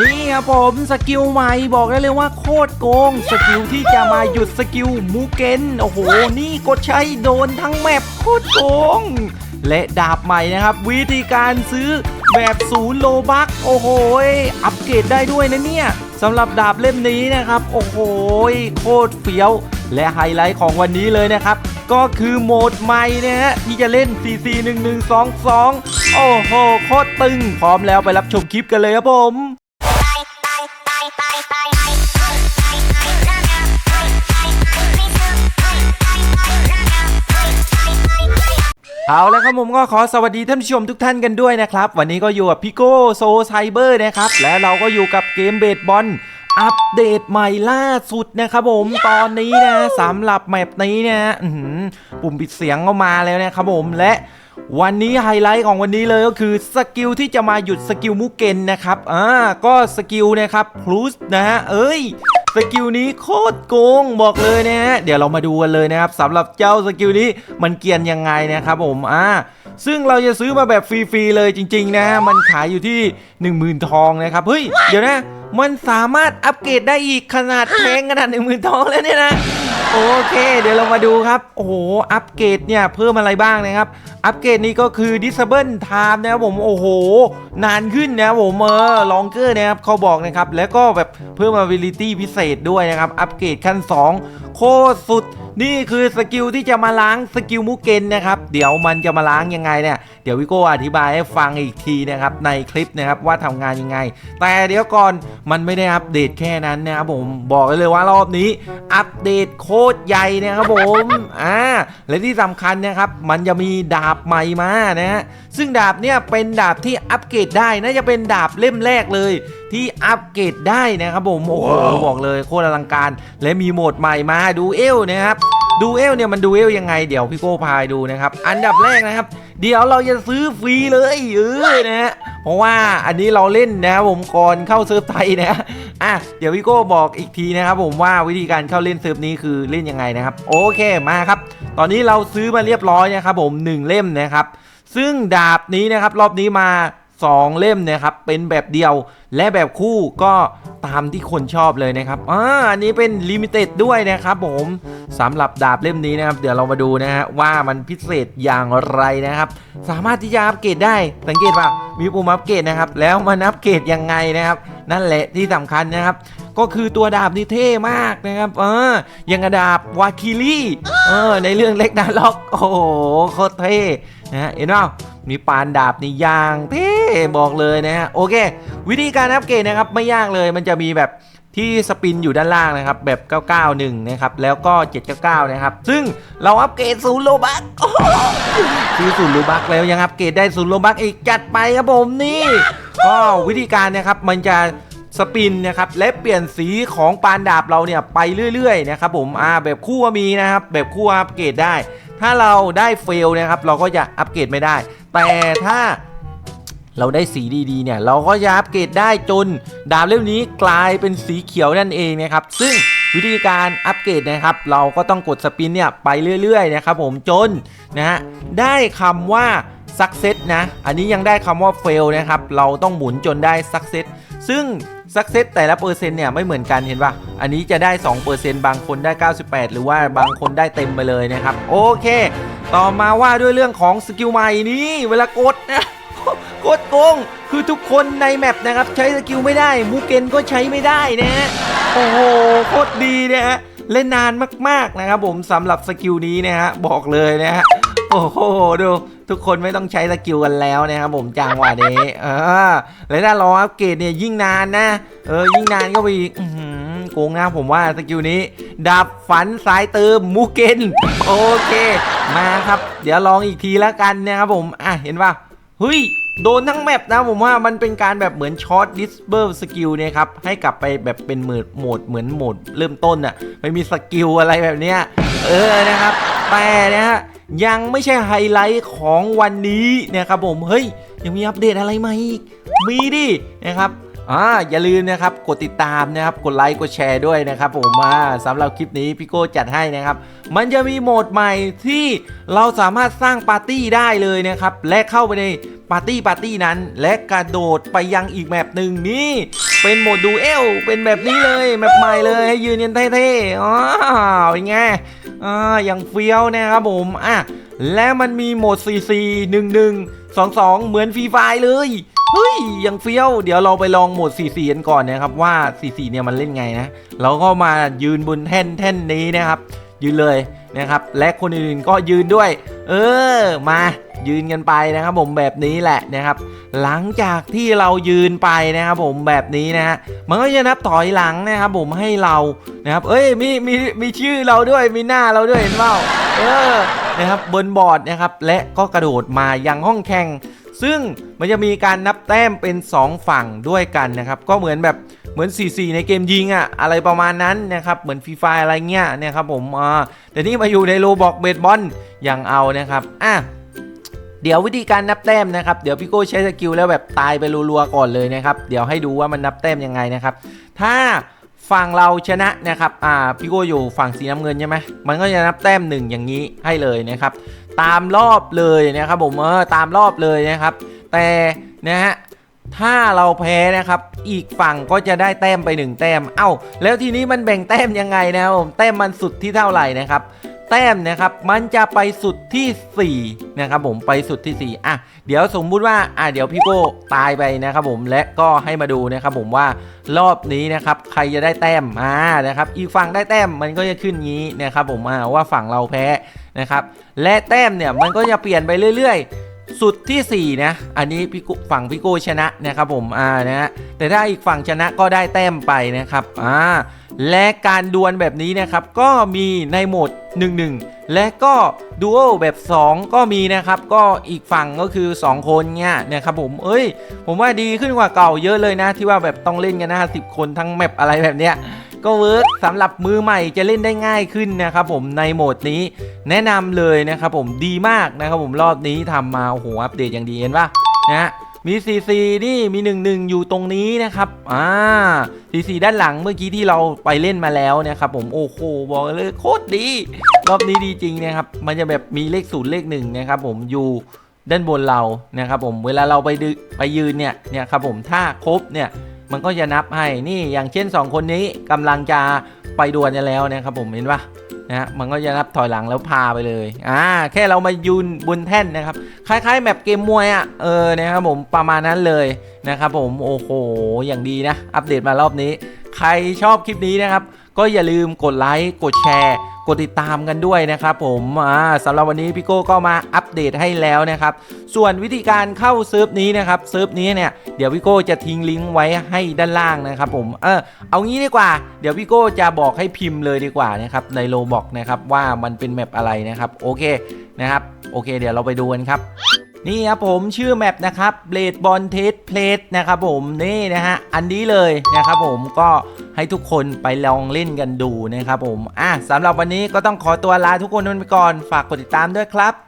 นี่ครับผมสกิลใหม่บอกได้เลยว่าโคตรโกง สกิลที่จะมาหยุดสกิลมูเกนโอ้โห นี่กดใช้โดนทั้งแมปโคตรโกง และดาบใหม่นะครับ วิธีการซื้อแบบศูนย์โลบักโอ้โห อัปเกรดได้ด้วยนะเนี่ยสำหรับดาบเล่มนี้นะครับ โอ้โห โคตรเฟี้ยว และไฮไลท์ของวันนี้เลยนะครับ ก็คือโหมดใหม่นะฮะที่จะเล่น CC 1 1 2 2 โอ้โห โคตรตึง พร้อมแล้วไปรับชมคลิปกันเลยครับผม เอาแล้วครับผมก็ขอสวัสดีท่านผู้ชมทุกท่านกันด้วยนะครับ วันนี้ก็อยู่กับพี่โก้โซไซเบอร์นะครับ และเราก็อยู่กับเกมเบสบอลอัปเดตใหม่ล่าสุดนะครับผมตอนนี้นะสำหรับแมปนี้นะปุ่มปิดเสียงก็มาแล้วนะครับผมและ วันนี้ไฮไลท์ของวันนี้เลยก็คือสกิลที่จะมาหยุดสกิลมุกเกนนะครับอ่าก็สกิลนะครับพลูสนะฮะเอ้ยสกิลนี้โคตรโกงบอกเลยนะฮะเดี๋ยวเรามาดูกันเลยนะครับสำหรับเจ้าสกิลนี้มันเกียนยังไงนะครับผมอ่าซึ่งเราจะซื้อมาแบบฟรีๆเลยจริง ๆ นะ มันขายอยู่ที่ 10,000 ทองนะครับ เฮ้ย เดี๋ยวนะ มันสามารถอัปเกรดได้อีกขนาดแพงขนาด 10,000 ทองแล้วเนี่ยนะ โอเค เดี๋ยวเรามาดูครับ โอ้โห อัปเกรดเนี่ย เพิ่มอะไรบ้างนะครับ อัปเกรดนี้ก็คือ disable time นะครับผม โอ้โห นานขึ้นนะครับผมเออลองเกอร์นะครับเขาบอกนะครับ แล้วก็แบบเพิ่ม ability พิเศษด้วยนะครับ อัปเกรดขั้น 2 โคตรสุด นี่คือสกิลที่จะมาล้างสกิลมุกเกนนะครับเดี๋ยวมันจะมาล้างยังไงเนี่ยเดี๋ยววิโก้อธิบายให้ฟังอีกทีนะครับในคลิปนะครับว่าทำงานยังไง แต่เดี๋ยวก่อนมันไม่ได้อัปเดตแค่นั้นนะครับผมบอกเลยว่ารอบนี้ อัปเดตโคตรใหญ่นะครับผมอ่าและที่สำคัญนะครับมันจะมีดาบใหม่มานะฮะซึ่งดาบเนี่ยเป็นดาบที่อัปเกรดได้น่าจะเป็นดาบเล่มแรกเลยที่อัปเกรดได้นะครับผมโอ้โหบอกเลยโคตรอลังการ และมีโหมดใหม่มาดูเอลนะครับ ดูเอลเนี่ยมันดูเอลยังไงเดี๋ยวพี่โก้พายดูนะครับ อันดับแรกนะครับ เดี๋ยวเราจะซื้อฟรีเลยเออนะฮะเพราะว่าอันนี้เราเล่นนะครับผมก่อนเข้าเซิร์ฟไทยนะอะเดี๋ยวพี่โก้บอกอีกทีนะครับผมว่าวิธีการเข้าเล่นเซิร์ฟนี้คือเล่นยังไงนะครับ โอเคมาครับ ตอนนี้เราซื้อมาเรียบร้อยนะครับผมหนึ่งเล่มนะครับ ซึ่งดาบนี้นะครับรอบนี้มา 2 เล่มนะครับเป็นแบบเดียวและแบบคู่ก็ตามที่คนชอบเลยนะครับอ่าอันนี้เป็นลิมิเต็ดด้วยนะครับผมสำหรับดาบเล่มนี้นะครับ เดี๋ยวเรามาดูนะฮะว่ามันพิเศษอย่างไรนะครับ สามารถที่จะอัปเกรดได้สังเกตว่ามีปุ่มอัปเกรดนะครับ แล้วมันอัปเกรดยังไงนะครับ นั่นแหละที่สำคัญนะครับก็คือตัวดาบนี่เท่มากนะครับ เออยังกระดาบวาคิลี่ เออ ในเรื่องเล็กนาล็อก โอ้โห โคตรเท่นะฮะเห็นเปล่ามีปานดาบนี่ยางเท่ บอกเลยนะฮะโอเค วิธีการอัปเกรดนะครับไม่ยากเลยมันจะมีแบบที่สปินอยู่ด้านล่างนะครับแบบ 991 นะครับ แล้วก็ 799 นะครับ ซึ่งเราอัปเกรดศูนย์โลบักโอ้โหซื้อศูนย์โลบักแล้วยังอัปเกรดได้ศูนย์โลบักอีกจัดไปครับผมนี่ ก็วิธีการนะครับมันจะสปินนะครับและเปลี่ยนสีของปานดาบเราเนี่ยไปเรื่อยๆนะครับผมอ่าแบบคู่ก็มีนะครับแบบคู่อัปเกรดได้ ถ้าเราได้เฟลนะครับเราก็จะอัปเกรดไม่ได้ แต่ถ้า เราได้สีดีๆเนี่ยเราก็จะอัปเกรดได้จนดาบเล่มนี้กลายเป็นสีเขียวนั่นเองนะครับ ซึ่งวิธีการอัปเกรดนะครับ เราก็ต้องกดสปินเนี่ยไปเรื่อยๆนะครับผมจนนะฮะได้คำว่า success นะ อันนี้ยังได้คำว่า fail นะครับ เราต้องหมุนจนได้ success ซึ่ง success แต่ละเปอร์เซ็นต์เนี่ยไม่เหมือนกันเห็นปะอันนี้จะได้ 2%บางคนได้ 98 หรือว่าบางคนได้เต็มไปเลยนะครับ โอเค ต่อมาว่าด้วยเรื่องของสกิลใหม่นี้เวลากดนะ กดโกงคือทุกคนในแมปนะครับใช้สกิลไม่ได้มูเกนก็ใช้ไม่ได้นะฮะโอ้โหโคตรดีนะฮะเล่นนานมากๆนะครับผมสำหรับสกิลนี้นะฮะบอกเลยนะฮะโอ้โหดูทุกคนไม่ต้องใช้สกิลกันแล้วนะครับผมจังหวะนี้เออและถ้ารออัปเกรดเนี่ยยิ่งนานนะเออยิ่งนานก็ไปอีกโกงนะผมว่าสกิลนี้ดับฝันสายเติมมูเกนโอเค มาครับ เดี๋ยวลองอีกทีแล้วกันนะครับผมอะเห็นป่ะเฮ้ย โดนทั้งแมปนะผมว่ามันเป็นการแบบเหมือนช็อตดิสเบิร์สกิลเนี่ยครับ ให้กลับไปแบบเป็นโหมดโหมดเหมือนโหมดเริ่มต้นอะ่ะไม่มีสกิลอะไรแบบเนี้ยเออนะครับ แต่นะฮะยังไม่ใช่ไฮไลท์ของวันนี้นะครับผม เฮ้ย ยังมีอัปเดตอะไรมาอีก มีดินะครับ อ่าอย่าลืมนะครับกดติดตามนะครับกดไลค์กดแชร์ด้วยนะครับผมมาสำหรับคลิปนี้พี่โก้จัดให้นะครับ มันจะมีโหมดใหม่ที่เราสามารถสร้างปาร์ตี้ได้เลยนะครับ และเข้าไปในปาร์ตี้ปาร์ตี้นั้น และกระโดดไปยังอีกแมปหนึ่งนี่เป็นโหมดดูเอลเป็นแบบนี้เลยแบบใหม่เลยให้ยืนยันเท่ๆอ๋อเป็นไงอ่าอย่างเฟี้ยวนะครับผมอะและมันมีโหมด4 4 1 1 2 2 เหมือนฟรีไฟเลย เฮ้ยย่างเฟี้ยว เดี๋ยวเราไปลองโหมด 4 4กันก่อนนะครับว่า 4 4เนี่ยมันเล่นไงนะเราก็มายืนบนแท่นแท่นนี้นะครับ ยืนเลยนะครับ และคนอื่นๆก็ยืนด้วย เออมายืนกันไปนะครับ ผมแบบนี้แหละนะครับ หลังจากที่เรายืนไปนะครับผมแบบนี้นะฮะมันก็จะนับถอยหลังนะครับ ผมให้เรานะครับ เอ้ยมีมีมีชื่อเราด้วยมีหน้าเราด้วยเห็นเปล่าเออนะครับบนบอร์ดนะครับและก็กระโดดมายังห้องแข่ง ซึ่งมันจะมีการนับแต้มเป็น 2 ฝั่งด้วยกันนะครับ ก็เหมือนแบบเหมือน 4-4 ในเกมยิงอะอะไรประมาณนั้นนะครับเหมือนฟรีไฟอะไรเงี้ยนะครับผมอ่าแต่นี่มาอยู่ในโลบอกเบสบอลอย่างเอานะครับอะเดี๋ยววิธีการนับแต้มนะครับเดี๋ยวพี่โก้ใช้สกิลแล้วแบบตายไปรัวๆก่อนเลยนะครับ เดี๋ยวให้ดูว่ามันนับแต้มยังไงนะครับ ถ้าฝั่งเราชนะนะครับ อ่า พี่โก้อยู่ฝั่งสีน้ำเงินใช่ไหมมันก็จะนับแต้มหนึ่งอย่างนี้ให้เลยนะครับ ตามรอบเลยนะครับผมเออตามรอบเลยนะครับ แต่นะฮะถ้าเราแพ้นะครับ อีกฝั่งก็จะได้แต้มไปหนึ่งแต้ม เอ้า แล้วทีนี้มันแบ่งแต้มยังไงนะครับผมแต้มมันสุดที่เท่าไหร่นะครับ แต้มนะครับมันจะไปสุดที่4นะครับผมไปสุดที่4อะเดี๋ยวสมมุติว่าอะเดี๋ยวพี่โก้ตายไปนะครับผมและก็ให้มาดูนะครับผมว่ารอบนี้นะครับใครจะได้แต้มอ่านะครับอีกฝั่งได้แต้มมันก็จะขึ้นงี้นะครับผมอ่าว่าฝั่งเราแพ้ นะครับ และแต้มเนี่ยมันก็จะเปลี่ยนไปเรื่อยๆ สุดที่ 4 นะ อันนี้พี่ฝั่งพี่โก้ชนะนะครับผมอ่านะฮะแต่ถ้าอีกฝั่งชนะก็ได้แต้มไปนะครับอ่าและการดวลแบบนี้นะครับก็มีในโหมด 1-1 และก็ดูโอแบบ 2 ก็มีนะครับ ก็อีกฝั่งก็คือ 2 คนเนี่ยนะครับผมเอ้ย ผมว่าดีขึ้นกว่าเก่าเยอะเลยนะ ที่ว่าแบบต้องเล่นกันนะ10 คนทั้งแมปอะไรแบบเนี้ย ก็เวิร์กสำหรับมือใหม่จะเล่นได้ง่ายขึ้นนะครับผมในโหมดนี้แนะนำเลยนะครับผมดีมากนะครับผมรอบนี้ทำมาโอ้โหอัปเดตอย่างดีเห็นปะนะฮะมี CC นี่มี 1 1 อยู่ตรงนี้นะครับอ่า CC ด้านหลังเมื่อกี้ที่เราไปเล่นมาแล้วนะครับผมโอ้โหบอกเลยโคตรดี รอบนี้ดีจริงนะครับมันจะแบบมีเลขศูนย์เลขหนึ่งนะครับผมอยู่ด้านบนเรานะครับผมเวลาเราไปดึไปยืนเนี่ยเนี่ยครับผมถ้าครบเนี่ย มันก็จะนับให้นี่อย่างเช่น 2 คนนี้กำลังจะไปดวลกันแล้วนะครับผมเห็นปะนะฮะมันก็จะนับถอยหลังแล้วพาไปเลยอ่าแค่เรามายืนบนแท่นนะครับ คล้ายๆแบบเกมมวยอะ่ะเออนะครับผมประมาณนั้นเลยนะครับผมโอ้โหอย่างดีนะ อัปเดตมารอบนี้ ใครชอบคลิปนี้นะครับ ก็อย่าลืมกดไลค์กดแชร์ กดติดตามกันด้วยนะครับผมอ่าสำหรับวันนี้พี่โก้ก็มาอัปเดตให้แล้วนะครับ ส่วนวิธีการเข้าเซิร์ฟนี้นะครับเซิร์ฟนี้เนี่ยเดี๋ยวพี่โก้จะทิ้งลิงก์ไว้ให้ด้านล่างนะครับผมเออเอางี้ดีกว่า เดี๋ยวพี่โก้จะบอกให้พิมพ์เลยดีกว่านะครับในโลบอกนะครับว่ามันเป็นแมปอะไรนะครับโอเคนะครับโอเค เดี๋ยวเราไปดูกันครับนี่ครับผมชื่อแมปนะครับ Blade Ball Test Plate นะครับผมนี่นะฮะอันนี้เลยนะครับผมก็ ให้ทุกคนไปลองเล่นกันดูนะครับผมอะสำหรับวันนี้ก็ต้องขอตัวลาทุกคนไปก่อนฝากกดติดตามด้วยครับ